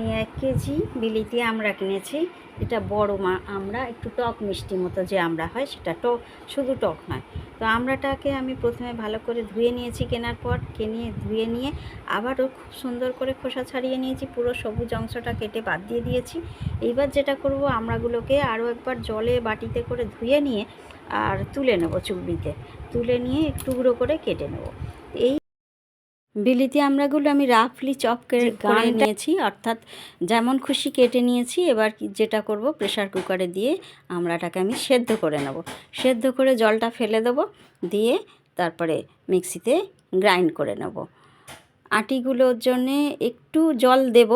আমি এক কেজি বিলিতি আমরা কিনেছি। এটা বড় মা আমরা, একটু টক মিষ্টি মতো যে আমরা হয়, সেটা টক, শুধু টক নয়। তো আমরাটাকে আমি প্রথমে ভালো করে ধুয়ে নিয়েছি কেনার পর কিনে ধুয়ে নিয়ে আবারও খুব সুন্দর করে খোসা ছাড়িয়ে নিয়েছি, পুরো সবুজ অংশটা কেটে বাদ দিয়ে দিয়েছি। এইবার যেটা করব, আমরাগুলোকে আরও একবার জলে বাটিতে করে ধুয়ে নিয়ে আর তুলে নেব চুবড়িতে। তুলে নিয়ে একটু টুকরো করে কেটে নেব। বিলিতি আমড়াগুলো আমি রাফলি চপ করে নিয়েছি অর্থাৎ যেমন খুশি কেটে নিয়েছি এবার যেটা করব প্রেশার কুকারে দিয়ে আমড়াটাকে আমি সেদ্ধ করে নেব। সেদ্ধ করে জলটা ফেলে দেবো দিয়ে তারপরে মিক্সিতে গ্রাইন্ড করে নেব। আটিগুলোর জন্যে একটু জল দেব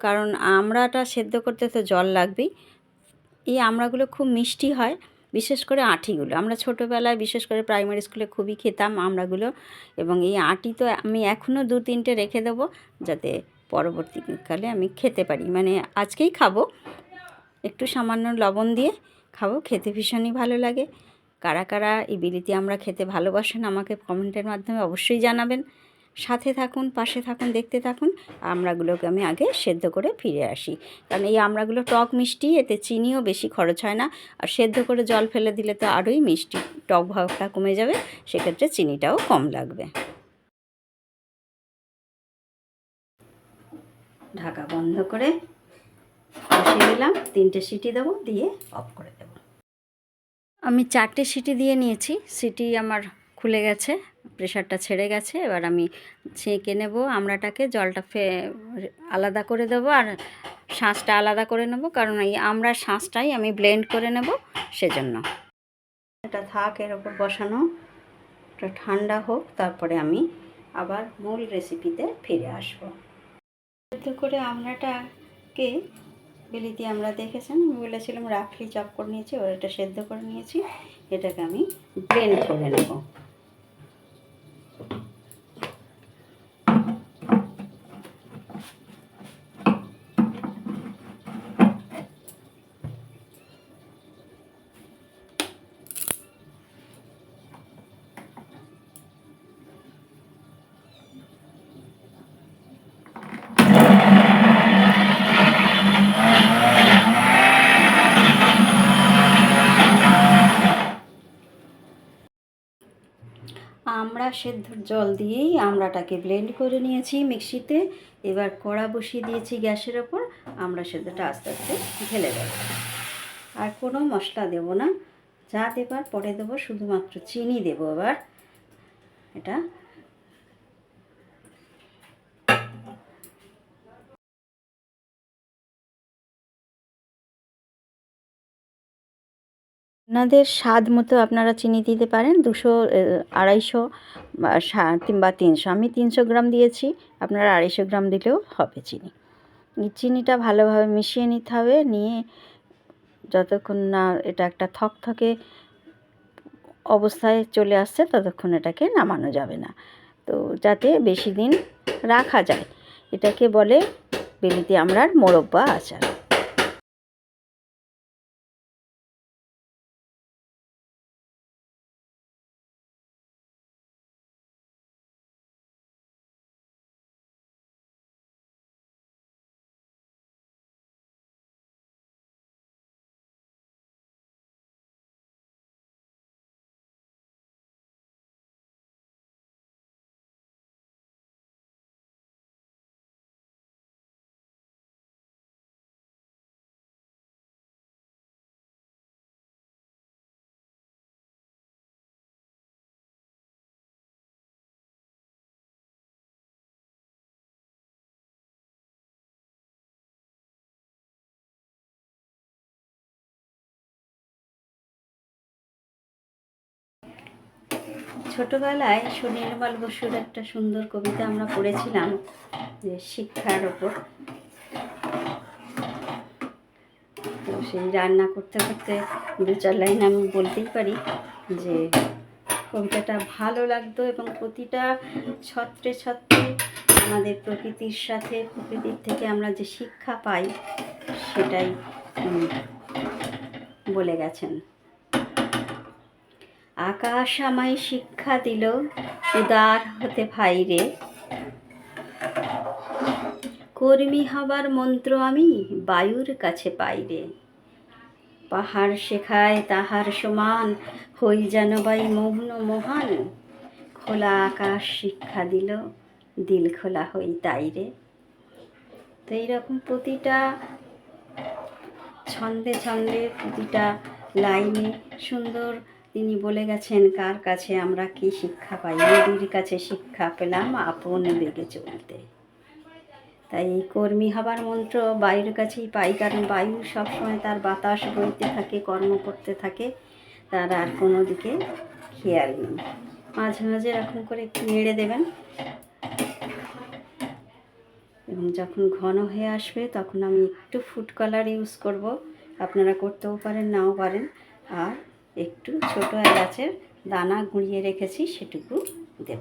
কারণ আমড়াটা সেদ্ধ করতে তো জল লাগবেই। এই আমড়াগুলো খুব মিষ্টি হয় বিশেষ করে আঁটিগুলো। আমরা ছোটোবেলায় বিশেষ করে প্রাইমারি স্কুলে খুবই খেতাম আমরাগুলো এবং এই আঁটি তো আমি এখনও দু, তিনটে রেখে দেবো যাতে পরবর্তীকালে আমি খেতে পারি। মানে আজকেই খাব। একটু সামান্য লবণ দিয়ে খাব। খেতে ভীষণই ভালো লাগে। কারা কারা এই বিলিতি আমরা খেতে ভালোবাসেন আমাকে কমেন্টের মাধ্যমে অবশ্যই জানাবেন। সাথে থাকুন, পাশে থাকুন, দেখতে থাকুন। আমড়াগুলোকে আমি আগে সেদ্ধ করে ফিরে আসি। কারণ এই আমড়াগুলো টক মিষ্টি, এতে চিনিও বেশি খরচ হয় না। আর সেদ্ধ করে জল ফেলে দিলে তো আরোই মিষ্টি, টক ভাবটা কমে যাবে, সেক্ষেত্রে চিনিটাও কম লাগবে। ঢাকা বন্ধ করে বসিয়ে দিলাম। তিনটে সিটি দেবো, দিয়ে অফ করে দেবো। আমি চারটে সিটি দিয়ে নিয়েছি। সিটি আমার খুলে গেছে। প্রেশারটা ছেড়ে গেছে, এবার আমি ছেঁকে নেব, আমড়াটাকে, জলটা ফে, আলাদা করে দেবো আর শাঁসটা আলাদা করে নেব, কারণ এই আমড়ার শাঁসটাই আমি ব্লেন্ড করে নেব সেজন্য। এটা থাক, এর ওপর বসানো, এটা ঠান্ডা হোক, তারপরে আমি আবার মূল রেসিপিতে ফিরে আসব। সেদ্ধ করে আমড়াটাকে বিলিতি আমরা দেখেছেন, আমি বলেছিলাম রাফলি চপ করে নিয়েছি ওর এটা সেদ্ধ করে নিয়েছি, এটাকে আমি ব্লেন্ড করে নেব। আমরা সেদ্ধ জল দিয়েই আমড়াটাকে ব্লেন্ড করে নিয়েছি মিক্সিতে। এবার কড়া বসিয়ে দিয়েছি গ্যাসের ওপর। আমরা সেদ্ধটা আস্তে আস্তে ঢেলে দেব। আর কোনো মশলা দেব না। যা দেবার পরে দেবো, শুধুমাত্র চিনি দেবো এবার। এটা আপনাদের স্বাদ মতো আপনারা চিনি দিতে পারেন। দুশো আড়াইশো বা তিনশো। আমি তিনশো গ্রাম দিয়েছি। আপনারা আড়াইশো গ্রাম দিলেও হবে চিনি। চিনিটা ভালোভাবে মিশিয়ে নিতে হবে। নিয়ে যতক্ষণ না এটা একটা থকথকে অবস্থায় চলে আসছে, ততক্ষণ এটাকে নামানো যাবে না। তো যাতে বেশি দিন রাখা যায়। এটাকে বলে বেলিতে আমরার মোরব্বা আচার। ছোটবেলায় সুনির্মল বসুর একটা সুন্দর কবিতা আমরা পড়েছিলাম যে শিক্ষার ওপর। তো সেই রান্না করতে করতে দু চার লাইন আমি বলতেই পারি যে কবিতাটা ভালো লাগতো এবং প্রতিটা ছত্রে ছত্রে আমাদের প্রকৃতির সাথে, প্রকৃতির থেকে আমরা যে শিক্ষা পাই সেটাই বলে গেছেন। আকাশ আমায় শিক্ষা দিল, উদার হতে ভাইরে কর্মী হবার মন্ত্র আমি বায়ুর কাছে পাইরে পাহাড় শেখায় তাহার সমান, হই যেন বাই মোহন মহান। খোলা আকাশ শিক্ষা দিল দিল খোলা হই তাই রে। তো এইরকম প্রতিটা ছন্দে ছন্দে প্রতিটা লাইনে সুন্দর তিনি বলে গেছেন, কার কাছে আমরা কি শিক্ষা পাই? নদীর কাছে শিক্ষা পেলাম আপন বেগে চলতে। তাই এই কর্মী হবার মন্ত্র বায়ুর কাছেই পাই, কারণ বায়ু সবসময় তার বাতাস বইতে থাকে, কর্ম করতে থাকে। তার আর কোনো দিকে খেয়াল নেই। মাঝে মাঝে এরকম করে একটু নেড়ে দেবেন। এবং যখন ঘন হয়ে আসবে, তখন আমি একটু ফুড কালার ইউজ করব। আপনারা করতেও পারেন, নাও পারেন। আর একটু ছোট এলাচের দানা গুঁড়িয়ে রেখেছি, সেটুকু দেব।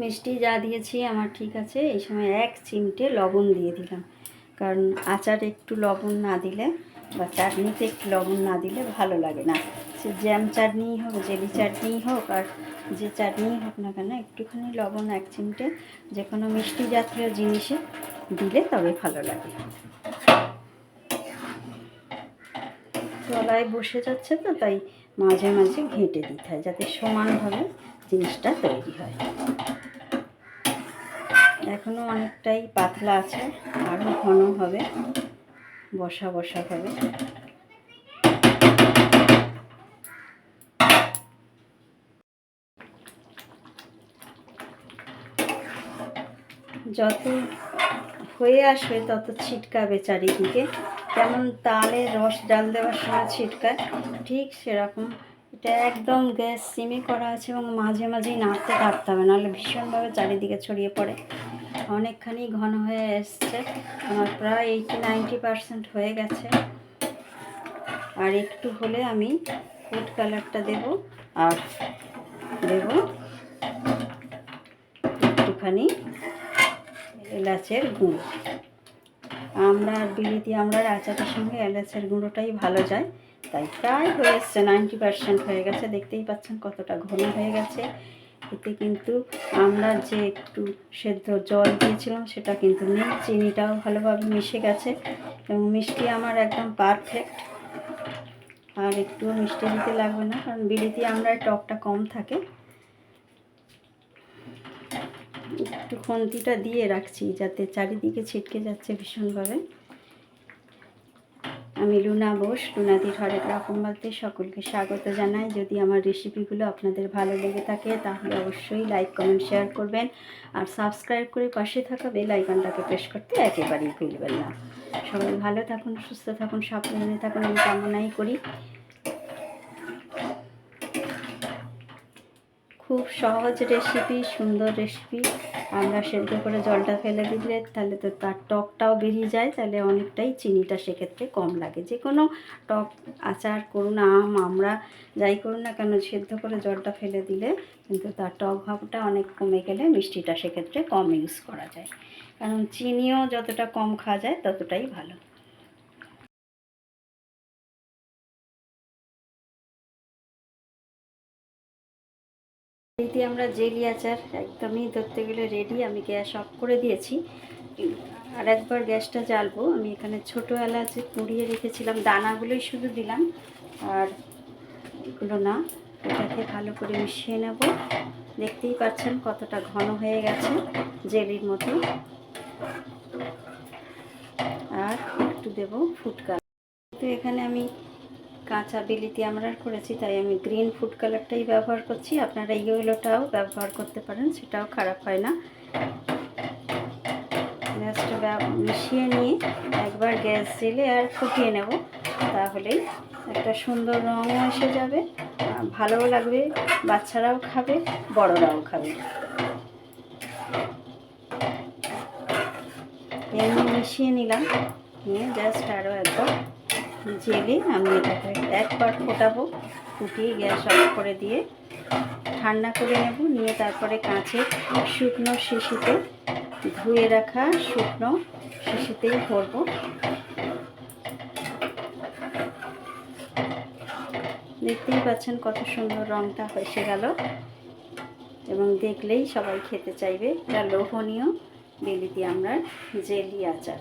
মিষ্টি যা দিয়েছি আমার ঠিক আছে, এই সময় এক চিমটে লবণ দিয়ে দিলাম। কারণ আচার একটু লবণ না দিলে বা চাটনিতে একটু লবণ না দিলে ভালো লাগে না। সে জ্যাম চাটনি হোক, জেলি চাটনি হোক, আর যে চাটনি হোক না কেন, একটুখানি লবণ এক চিমটে যে কোনো মিষ্টি জাতীয় জিনিসে দিলে তবে ভালো লাগে। তলায় বসে যাচ্ছে তো, তাই মাঝে মাঝে ঘেঁটে দিতে হয় যাতে সমানভাবে জিনিসটা তৈরি হয়। এখনও অনেকটাই পাতলা আছে আরও ঘন হবে, বসা বসা হবে। যত হয়ে আসবে তত ছিটকাবে চারিদিকে। যেমন তালে রস, ডাল দেওয়ার সময় ছিটকায়, ঠিক সেরকম। এটা একদম গ্যাস সিমে করা আছে এবং মাঝে মাঝেই নাড়তে কাটতে হবে, নাহলে ভীষণভাবে চারিদিকে ছড়িয়ে পড়ে। অনেকখানি ঘন হয়ে এসছে, আমার প্রায় এইটি নাইনটি পারসেন্ট হয়ে গেছে। আর একটু হলে আমি ফুড কালারটা দেব, আর দেব একটুখানি এলাচের গুঁড়ো। আমরা আর বিলিতি আমরা আচারের সঙ্গে এলাচের গুঁড়োটাই ভালো যায়। তাই প্রায় হয়ে নাইনটি পার্সেন্ট হয়ে গেছে। দেখতেই পাচ্ছেন কতটা ঘন হয়ে গেছে। এতে কিন্তু আমরা যে একটু সেদ্ধ জল দিয়েছিলাম, সেটা কিন্তু নেই। চিনিটাও ভালোভাবে মিশে গেছে এবং মিষ্টি আমার একদম পারফেক্ট আর একটু মিষ্টি দিতে লাগবে না, কারণ বিলিতি আমরা টকটা কম থাকে। একটু খন্তিটা দিয়ে রাখছি যাতে চারিদিকে ছিটকে যাচ্ছে ভীষণভাবে আমি লুনা বোস লুনাদির হরেক রকম বলতে সকলকে স্বাগত জানাই। যদি আমার রেসিপিগুলো আপনাদের ভালো লেগে থাকে, তাহলে অবশ্যই লাইক কমেন্ট শেয়ার করবেন। আর সাবস্ক্রাইব করে পাশে থাকা বেল আইকনটাকে প্রেস করতে একেবারেই ভুলবেন না। সবাই ভালো থাকুন, সুস্থ থাকুন, সাবধানে থাকুন, আমি কামনাই করি। খুব সহজ রেসিপি সুন্দর রেসিপি আমরা সেদ্ধ করে জলটা ফেলে দিলে তাহলে তো তার টকটাও বেরিয়ে যায়, তাহলে অনেকটাই চিনিটা সেক্ষেত্রে কম লাগে। যে কোনো টক আচার করুন, আম, আমরা যাই করুন না কেন, সেদ্ধ করে জলটা ফেলে দিলে কিন্তু তার টক ভাবটা অনেক কমে গেলে মিষ্টিটা সেক্ষেত্রে কম ইউজ করা যায়। কারণ চিনিও যতটা কম খাওয়া যায় ততটাই ভালো। এইটি আমরা জেলি আচার একদমই ধরতে গেলে রেডি আমি গ্যাস অফ করে দিয়েছি। আর একবার গ্যাসটা জ্বালবো। আমি এখানে ছোটো এলাচে কুড়িয়ে রেখেছিলাম। দানাগুলোই শুধু দিলাম। আর এগুলো না, এটাকে ভালো করে মিশিয়ে নেব। দেখতেই পাচ্ছেন কতটা ঘন হয়ে গেছে জেলির মতো। আর একটু দেব ফুটকা তো এখানে আমি কাঁচা বিলিতি আমরা করেছি, তাই আমি গ্রিন ফুড কালারটাই ব্যবহার করছি। আপনারা ইয়েলোটাও ব্যবহার করতে পারেন, সেটাও খারাপ হয় না। গ্যাসটা মিশিয়ে নিয়ে একবার গ্যাস জেলে আর ফুটিয়ে নেব তাহলেই একটা সুন্দর রঙও এসে যাবে। ভালোও লাগবে, বাচ্চারাও খাবে, বড়রাও খাবে। এমনি মিশিয়ে নিলাম, নিয়ে জাস্ট আরও একবার জেলে আমি এটাকে একবার ফোটাবো, ফুটিয়ে গ্যাস অফ করে দিয়ে ঠান্ডা করে নেব, নিয়ে তারপরে কাঁচে শুকনো শিশিতে ধুয়ে রাখা শুকনো শিশিতেই ভরবো। দেখতেই পাচ্ছেন কত সুন্দর রঙটা এসে গেল। এবং দেখলেই সবাই খেতে চাইবে, এটা লোভনীয়, বিলিতি আমরা জেলি আচার।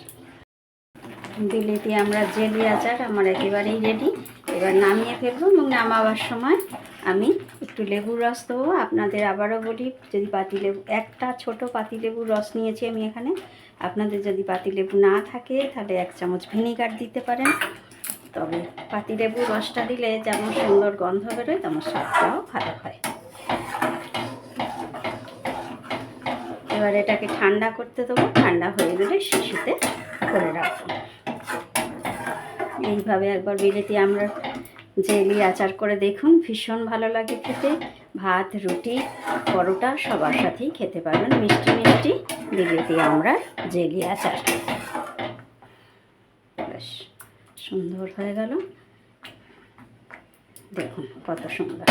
বিলিতি আমরা জেলি আচার আমার একেবারেই রেডি এবার নামিয়ে ফেলব এবং নামাবার সময় আমি একটু লেবুর রস দেবো। আপনাদের আবারও বলি, যদি পাতিলেবু একটা ছোট পাতিলেবুর রস নিয়েছি আমি এখানে। আপনাদের যদি পাতিলেবু না থাকে, তাহলে এক চামচ ভিনিগার দিতে পারেন। তবে পাতিলেবুর রসটা দিলে যেমন সুন্দর গন্ধ বেরোয়, তেমন স্বাদটাও ভালো হয়। এবার এটাকে ঠান্ডা করতে দেবো। ঠান্ডা হয়ে গেলে শিশুতে করে রাখব। এইভাবে একবার বিলেতি আমরা জেলি আচার করে দেখুন। ভীষণ ভালো লাগে খেতে। ভাত, রুটি, পরোটা সবার সাথেই খেতে পারবেন। মিষ্টি মিষ্টি বিলেতি আমরা জেলি আচার। সুন্দর হয়ে গেল। দেখুন কত সুন্দর।